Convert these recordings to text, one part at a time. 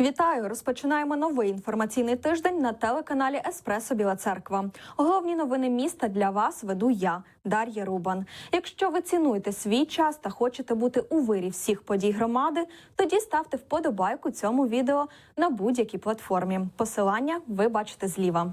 Вітаю! Розпочинаємо новий інформаційний тиждень на телеканалі Еспресо Біла Церква. Головні новини міста для вас веду я, Дар'я Рубан. Якщо ви цінуєте свій час та хочете бути у вирі всіх подій громади, тоді ставте вподобайку цьому відео на будь-якій платформі. Посилання ви бачите зліва.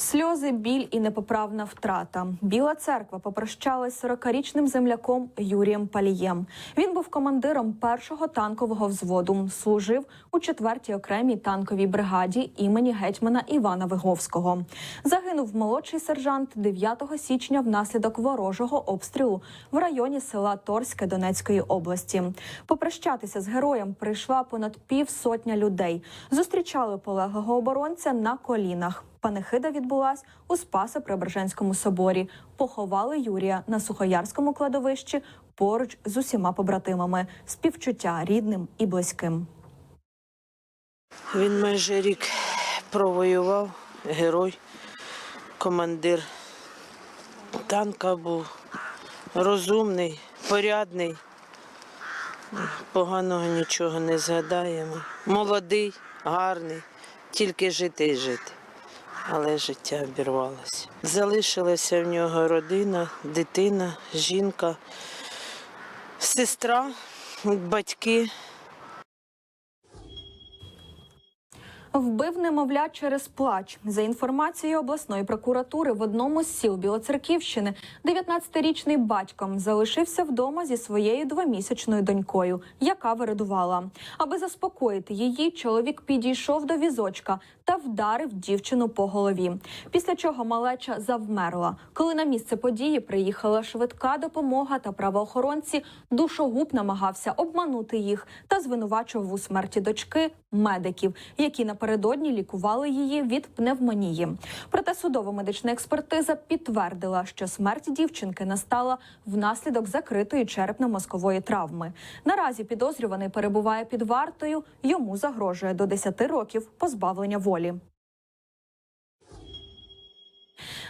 Сльози, біль і непоправна втрата. Біла церква попрощалась з 40-річним земляком Юрієм Палієм. Він був командиром першого танкового взводу. Служив у 4-й окремій танковій бригаді імені гетьмана Івана Виговського. Загинув молодший сержант 9 січня внаслідок ворожого обстрілу в районі села Торське Донецької області. Попрощатися з героєм прийшла понад півсотня людей. Зустрічали полеглого оборонця на колінах. Панихида відбулась у Спасо-Преображенському соборі. Поховали Юрія на Сухоярському кладовищі поруч з усіма побратимами. Співчуття рідним і близьким. Він майже рік провоював, герой, командир танка був, розумний, порядний. Поганого нічого не згадаємо. Молодий, гарний, тільки жити і жити. Але життя обірвалося. Залишилася в нього родина, дитина, жінка, сестра, батьки. Вбив немовля через плач. За інформацією обласної прокуратури, в одному з сіл Білоцерківщини 19-річний батько залишився вдома зі своєю двомісячною донькою, яка вирадувала. Аби заспокоїти її, чоловік підійшов до візочка та вдарив дівчину по голові. Після чого малеча завмерла. Коли на місце події приїхала швидка допомога та правоохоронці, душогуб намагався обманути їх та звинувачував у смерті дочки медиків, які напередодні лікували її від пневмонії. Проте судово-медична експертиза підтвердила, що смерть дівчинки настала внаслідок закритої черепно-мозкової травми. Наразі підозрюваний перебуває під вартою. Йому загрожує до 10 років позбавлення волі.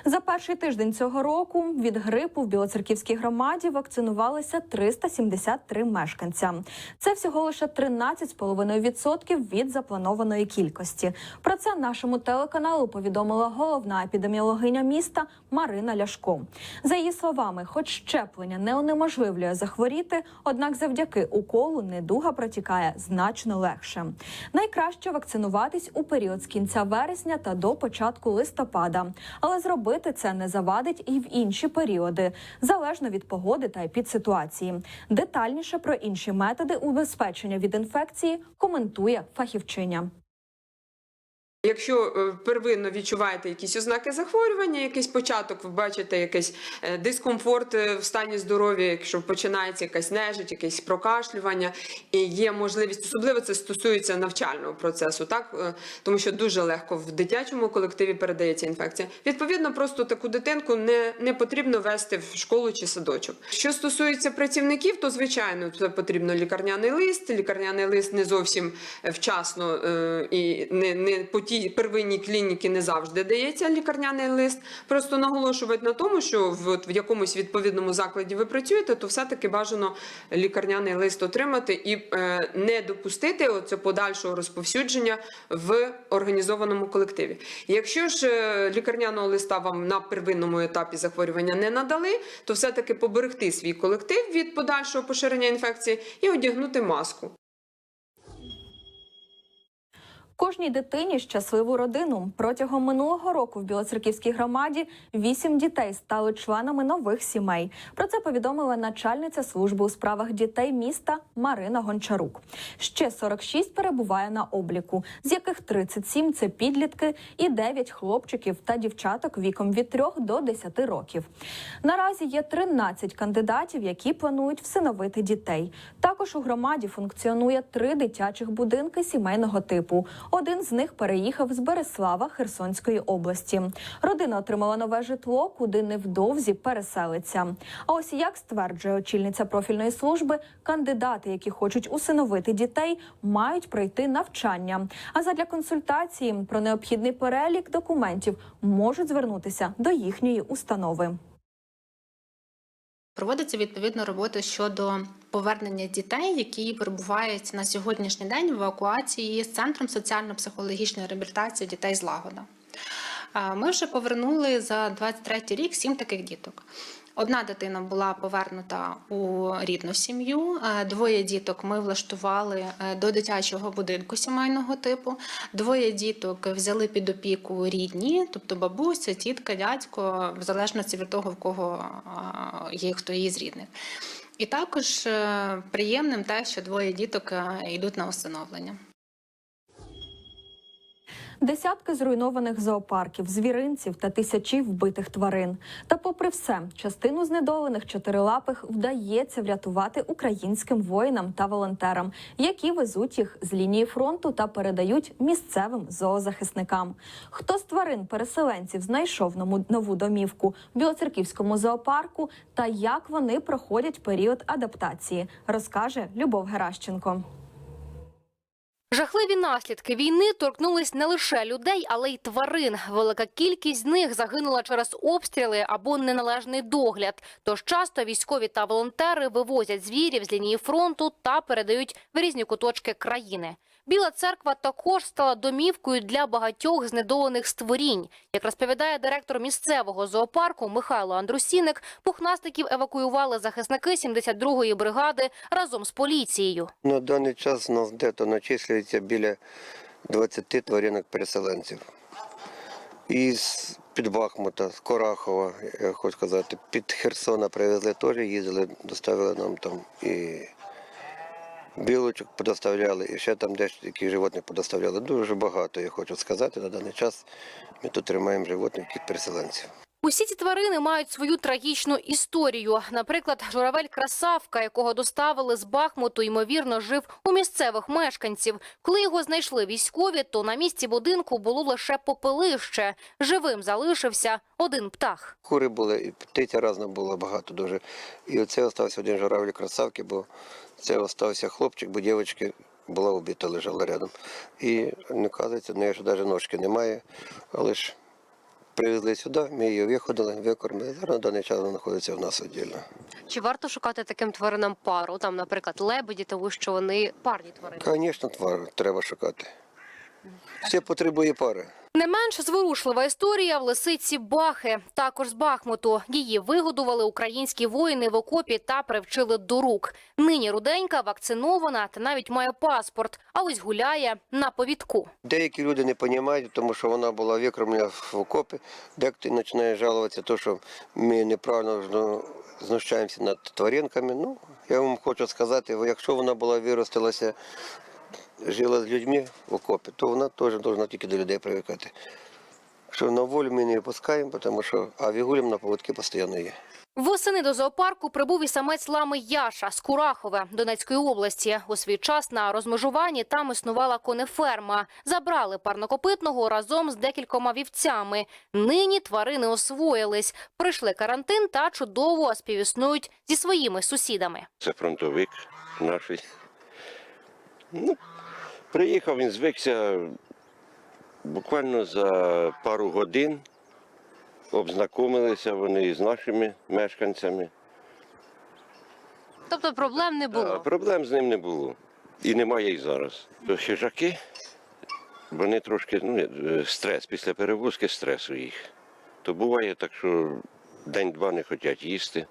За перший тиждень цього року від грипу в Білоцерківській громаді вакцинувалися 373 мешканця. Це всього лише 13,5% від запланованої кількості. Про це нашому телеканалу повідомила головна епідеміологиня міста Марина Ляшко. За її словами, хоч щеплення не унеможливлює захворіти, однак завдяки уколу недуга протікає значно легше. Найкраще вакцинуватись у період з кінця вересня та до початку листопада, але зробити це не завадить і в інші періоди, залежно від погоди та епідситуації. Детальніше про інші методи убезпечення від інфекції коментує фахівчиня. Якщо е, первинно відчуваєте якісь ознаки захворювання, якийсь початок, ви бачите якийсь е, дискомфорт е, в стані здоров'я, якщо починається якась нежить, якесь прокашлювання, і є можливість, особливо це стосується навчального процесу, так тому що дуже легко в дитячому колективі передається інфекція. Відповідно, просто таку дитинку не, не потрібно вести в школу чи садочок. Що стосується працівників, то звичайно це потрібно лікарняний лист. Лікарняний лист не зовсім вчасно і не, не по тій первинній клініці не завжди дається лікарняний лист. Просто наголошувати на тому, що в, от в якомусь відповідному закладі ви працюєте, то все-таки бажано лікарняний лист отримати і е, не допустити оце подальшого розповсюдження в організованому колективі. Якщо ж е, лікарняного листа вам на первинному етапі захворювання не надали, то все-таки поберегти свій колектив від подальшого поширення інфекції і одягнути маску. Кожній дитині щасливу родину протягом минулого року в Білоцерківській громаді вісім дітей стали членами нових сімей. Про це повідомила начальниця служби у справах дітей міста Марина Гончарук. Ще 46 перебуває на обліку, з яких 37 – це підлітки і 9 хлопчиків та дівчаток віком від 3 до 10 років. Наразі є 13 кандидатів, які планують всиновити дітей. Також у громаді функціонує три дитячих будинки сімейного типу. Один з них переїхав з Береслава Херсонської області. Родина отримала нове житло, куди невдовзі переселиться. А ось як стверджує очільниця профільної служби, кандидати, які хочуть усиновити дітей, мають пройти навчання. А задля консультації про необхідний перелік документів можуть звернутися до їхньої установи. Проводиться відповідно робота щодо повернення дітей, які перебувають на сьогоднішній день в евакуації з центром соціально-психологічної реабілітації дітей з лагода. Ми вже повернули за 23 рік сім таких діток. Одна дитина була повернута у рідну сім'ю. е, Двоє діток ми влаштували е, до дитячого будинку сімейного типу. Двоє діток взяли під опіку рідні, тобто бабуся, тітка, дядько, в залежності від того, в кого е, є хто її з рідних. І також приємним те, що двоє діток йдуть на усиновлення. Десятки зруйнованих зоопарків, звіринців та тисячі вбитих тварин. Та, попри все, частину знедолених чотирилапих вдається врятувати українським воїнам та волонтерам, які везуть їх з лінії фронту та передають місцевим зоозахисникам. Хто з тварин переселенців знайшов нову домівку в Білоцерківському зоопарку та як вони проходять період адаптації, розкаже Любов Геращенко. Жахливі наслідки війни торкнулись не лише людей, але й тварин. Велика кількість з них загинула через обстріли або неналежний догляд. Тож часто військові та волонтери вивозять звірів з лінії фронту та передають в різні куточки країни. Біла церква також стала домівкою для багатьох знедолених створінь. Як розповідає директор місцевого зоопарку Михайло Андрусіник, пухнастиків евакуювали захисники 72-ї бригади разом з поліцією. На даний час у нас дето начислюється біля 20 тваринок переселенців. Із під Бахмута, з Корахова, я хочу сказати, під Херсона привезли теж, їздили, доставили нам там і білочок подоставляли, і ще там деякі животних подоставляли. Дуже багато, я хочу сказати, на даний час ми тут тримаємо животних від переселенців. Усі ці тварини мають свою трагічну історію. Наприклад, журавель красавка, якого доставили з Бахмуту, ймовірно, жив у місцевих мешканців. Коли його знайшли військові, то на місці будинку було лише попелище. Живим залишився один птах. Кури були, і птиця разна було багато дуже. І оце остався один журавль красавки, бо це остався хлопчик, бо дівчинка була убита, лежала рядом. І не казується, неї ж навіть ножки немає, але ж привезли сюди, ми її виходили, викормили. Зараз на даний час вона знаходиться в нас віддільно. Чи варто шукати таким тваринам пару? Там, наприклад, лебеді, тому що вони парні тварини. Звісно, твар треба шукати. Все потребує пари. Не менш зворушлива історія в лисиці Бахи, також з Бахмуту. Її вигодували українські воїни в окопі та привчили до рук. Нині руденька вакцинована та навіть має паспорт, а ось гуляє на повідку. Деякі люди не розуміють, тому що вона була викормлена в окопі. Дехто починає жалуватися, то, що ми неправильно ну, знущаємося над тваринками. Ну, я вам хочу сказати, якщо вона була виростилася, жила з людьми в окопі, то вона теж повинна тільки до людей привикати. Що на волю ми не випускаємо, тому що а вигулям на поводки постійно є. Восени до зоопарку прибув і самець лами Яша з Курахове Донецької області. У свій час на розмежуванні там існувала конеферма. Забрали парнокопитного разом з декількома вівцями. Нині тварини освоїлись, пройшли карантин та чудово співіснують зі своїми сусідами. Це фронтовик наш. Ну, приїхав, він звикся буквально за пару годин. Обзнайомилися вони з нашими мешканцями. Тобто проблем не А проблем з ним не було. І немає і зараз. То хижаки, вони трошки ну, е, стрес, після перевозки стресу їх. То буває так, що день-два не хочуть їсти.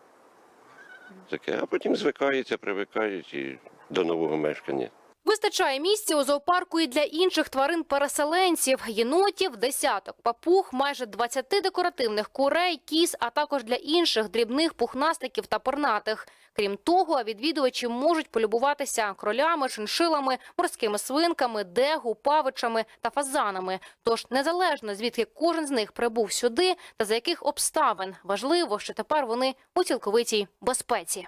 Таке, а потім звикаються, привикають і до нового мешкання. Вистачає місця у зоопарку і для інших тварин-переселенців, єнотів, десяток папуг, майже 20 декоративних курей, кіз, а також для інших дрібних пухнастиків та пернатих. Крім того, відвідувачі можуть полюбуватися кролями, шиншилами, морськими свинками, дегу, павичами та фазанами. Тож незалежно звідки кожен з них прибув сюди та за яких обставин, важливо, що тепер вони у цілковитій безпеці.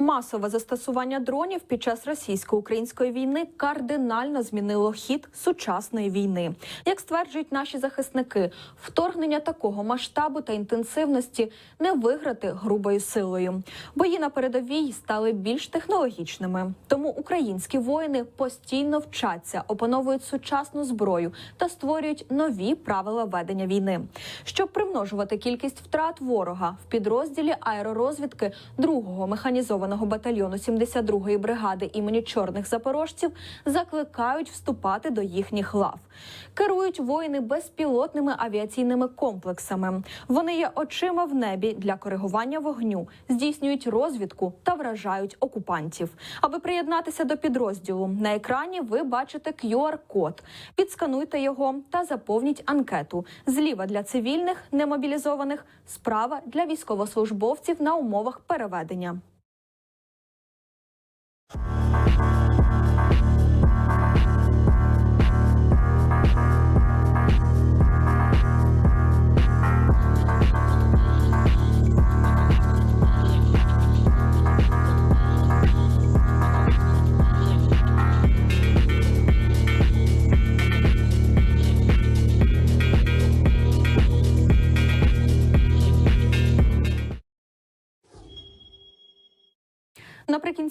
Масове застосування дронів під час російсько-української війни кардинально змінило хід сучасної війни. Як стверджують наші захисники, вторгнення такого масштабу та інтенсивності не виграти грубою силою. Бої на передовій стали більш технологічними, тому українські воїни постійно вчаться, опановують сучасну зброю та створюють нові правила ведення війни. Щоб примножувати кількість втрат ворога в підрозділі аеророзвідки 2-го механізованого батальйону 72-ї бригади імені чорних запорожців закликають вступати до їхніх лав. Керують воїни безпілотними авіаційними комплексами. Вони є очима в небі для коригування вогню, здійснюють розвідку та вражають окупантів. Аби приєднатися до підрозділу, на екрані ви бачите QR-код. Підскануйте його та заповніть анкету. Зліва для цивільних немобілізованих, справа для військовослужбовців на умовах переведення.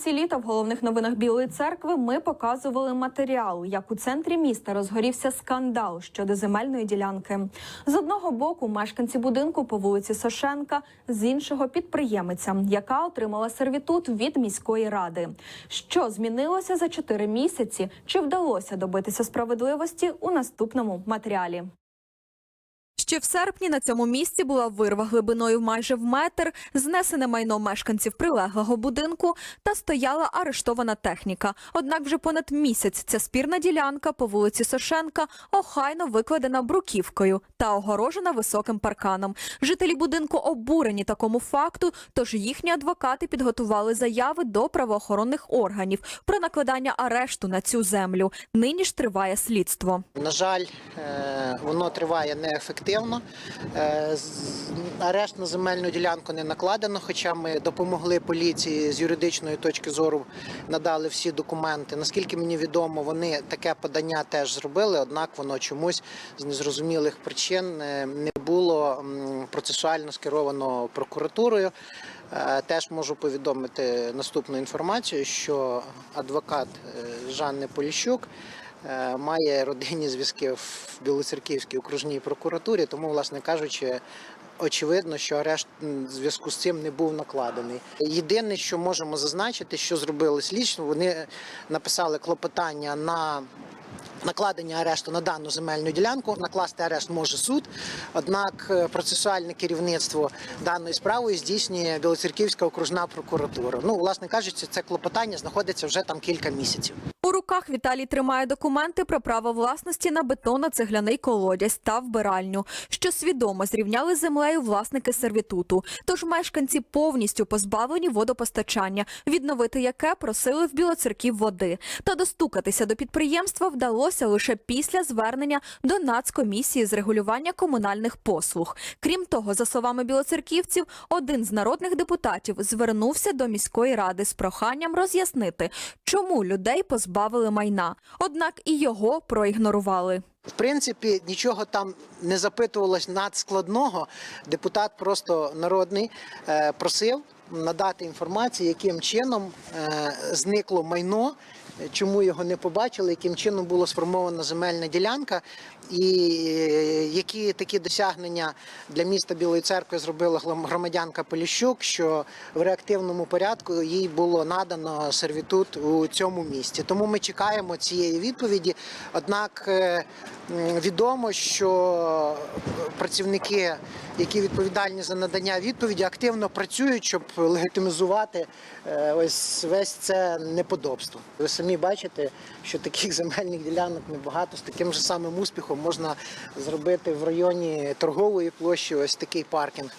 Наприкінці літа в головних новинах Білої церкви ми показували матеріал, як у центрі міста розгорівся скандал щодо земельної ділянки. З одного боку мешканці будинку по вулиці Сошенка, з іншого підприємиця, яка отримала сервітут від міської ради. Що змінилося за чотири місяці? Чи вдалося добитися справедливості у наступному матеріалі? Ще в серпні на цьому місці була вирва глибиною майже в метр, знесене майно мешканців прилеглого будинку та стояла арештована техніка. Однак вже понад місяць ця спірна ділянка по вулиці Сошенка охайно викладена бруківкою та огорожена високим парканом. Жителі будинку обурені такому факту, тож їхні адвокати підготували заяви до правоохоронних органів про накладання арешту на цю землю. Нині ж триває слідство. На жаль, е, воно триває неефективно. Е, Арешт на земельну ділянку не накладено, хоча ми допомогли поліції з юридичної точки зору, надали всі документи. Наскільки мені відомо, вони таке подання теж зробили, однак воно чомусь з незрозумілих причин е, не було процесуально скеровано прокуратурою. Е, Теж можу повідомити наступну інформацію, що адвокат Жанни Поліщук має родинні зв'язки в Білоцерківській окружній прокуратурі, тому, власне кажучи, очевидно, що арешт зв'язку з цим не був накладений. Єдине, що можемо зазначити, що зробили слідчі, вони написали клопотання на. Накладення арешту на дану земельну ділянку накласти арешт може суд. Однак е, процесуальне керівництво даною справою здійснює Білоцерківська окружна прокуратура. Ну, власне кажучи, це клопотання знаходиться вже там кілька місяців. У руках Віталій тримає документи про право власності на бетонно-цегляний колодязь та вбиральню, що свідомо зрівняли з землею власники сервітуту. Тож мешканці повністю позбавлені водопостачання, відновити яке просили в Білоцерків води. Та достукатися до підприємства вдалося лише після звернення до Нацкомісії з регулювання комунальних послуг. Крім того, за словами білоцерківців, один з народних депутатів звернувся до міської ради з проханням роз'яснити, чому людей позбавили майна. Однак і його проігнорували. В принципі, нічого там не запитувалось надскладного. Депутат просто народний е, просив надати інформацію, яким чином е, зникло майно, чому його не побачили, яким чином була сформована земельна ділянка, і е, які такі досягнення для міста Білої церкви зробила громадянка Поліщук, що в реактивному порядку їй було надано сервітут у цьому місті. Тому ми чекаємо цієї відповіді. Однак е, відомо, що працівники, які відповідальні за надання відповіді, активно працюють, щоб легітимізувати е, ось весь це неподобство. Ви самі бачите, що таких земельних ділянок небагато. З таким же самим успіхом можна зробити в районі торгової площі ось такий паркінг.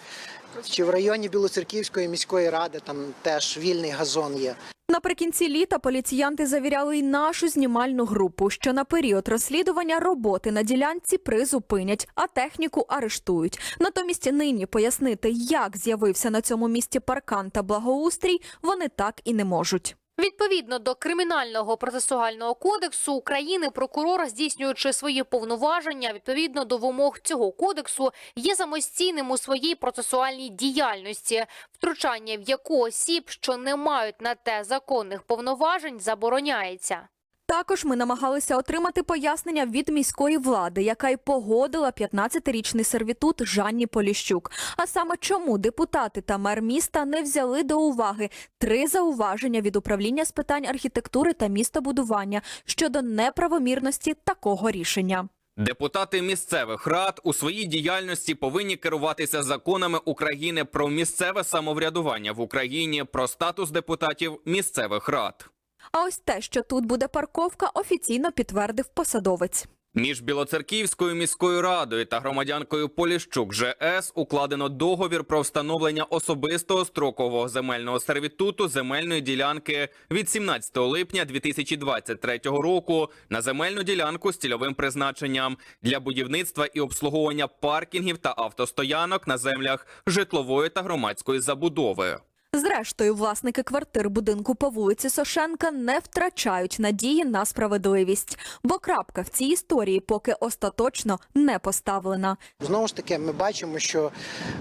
Чи в районі Білоцерківської міської ради там теж вільний газон є. Наприкінці літа поліціянти завіряли й нашу знімальну групу, що на період розслідування роботи на ділянці призупинять, а техніку арештують. Натомість нині пояснити, як з'явився на цьому місці паркан та благоустрій, вони так і не можуть. Відповідно до кримінального процесуального кодексу України, прокурор, здійснюючи свої повноваження відповідно до вимог цього кодексу, є самостійним у своїй процесуальній діяльності, втручання в яку осіб, що не мають на те законних повноважень, забороняється. Також ми намагалися отримати пояснення від міської влади, яка й погодила 15-річний сервітут Жанні Поліщук. А саме чому депутати та мер міста не взяли до уваги три зауваження від управління з питань архітектури та містобудування щодо неправомірності такого рішення. Депутати місцевих рад у своїй діяльності повинні керуватися законами України про місцеве самоврядування в Україні, про статус депутатів місцевих рад. А ось те, що тут буде парковка, офіційно підтвердив посадовець. Між Білоцерківською міською радою та громадянкою Поліщук ЖС укладено договір про встановлення особистого строкового земельного сервітуту земельної ділянки від 17 липня 2023 року на земельну ділянку з цільовим призначенням для будівництва і обслуговування паркінгів та автостоянок на землях житлової та громадської забудови. Зрештою, власники квартир будинку по вулиці Сошенка не втрачають надії на справедливість, бо крапка в цій історії поки остаточно не поставлена. Знову ж таки, ми бачимо, що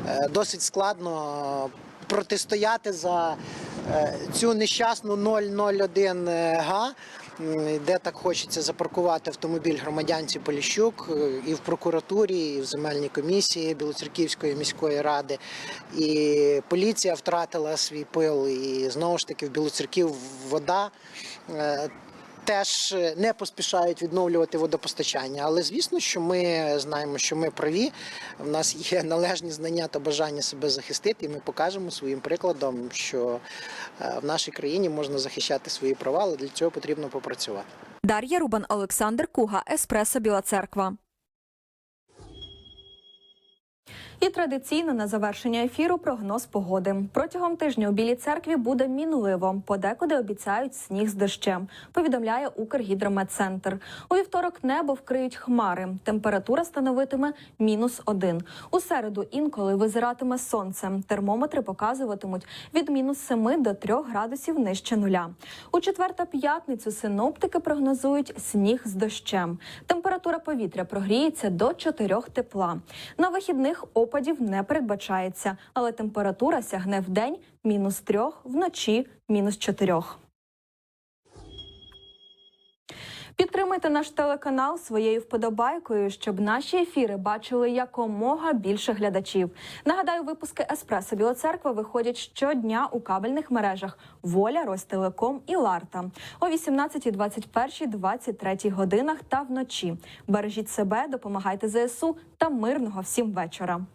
е, досить складно протистояти за е, цю нещасну 001 га, де так хочеться запаркувати автомобіль громадянці Поліщук е, і в прокуратурі, і в земельній комісії Білоцерківської міської ради. І поліція втратила свій пил, і знову ж таки в Білоцерків вода. Е, Теж не поспішають відновлювати водопостачання, але звісно, що ми знаємо, що ми праві. У нас є належні знання та бажання себе захистити, і ми покажемо своїм прикладом, що е, в нашій країні можна захищати свої права, але для цього потрібно попрацювати. Дар'я Рубан, Олександр Куга, Еспресо Біла Церква. І традиційно на завершення ефіру прогноз погоди. Протягом тижня у Білій церкві буде мінливо. Подекуди обіцяють сніг з дощем. Повідомляє Укргідрометцентр. У вівторок небо вкриють хмари. Температура становитиме мінус один. У середу інколи визиратиме сонце. Термометри показуватимуть від мінус 7 до 3 градусів нижче нуля. У четвер та п'ятницю синоптики прогнозують сніг з дощем. Температура повітря прогріється до 4 тепла. На вихідних опадів не передбачається, але температура сягне в день мінус 3, вночі мінус 4. Підтримуйте наш телеканал своєю вподобайкою, щоб наші ефіри бачили якомога більше глядачів. Нагадаю, випуски Еспресо Білоцерква виходять щодня у кабельних мережах Воля, Ростелеком і Ларта о 18, 21, 23 годинах та вночі. Бережіть себе, допомагайте ЗСУ та мирного всім вечора.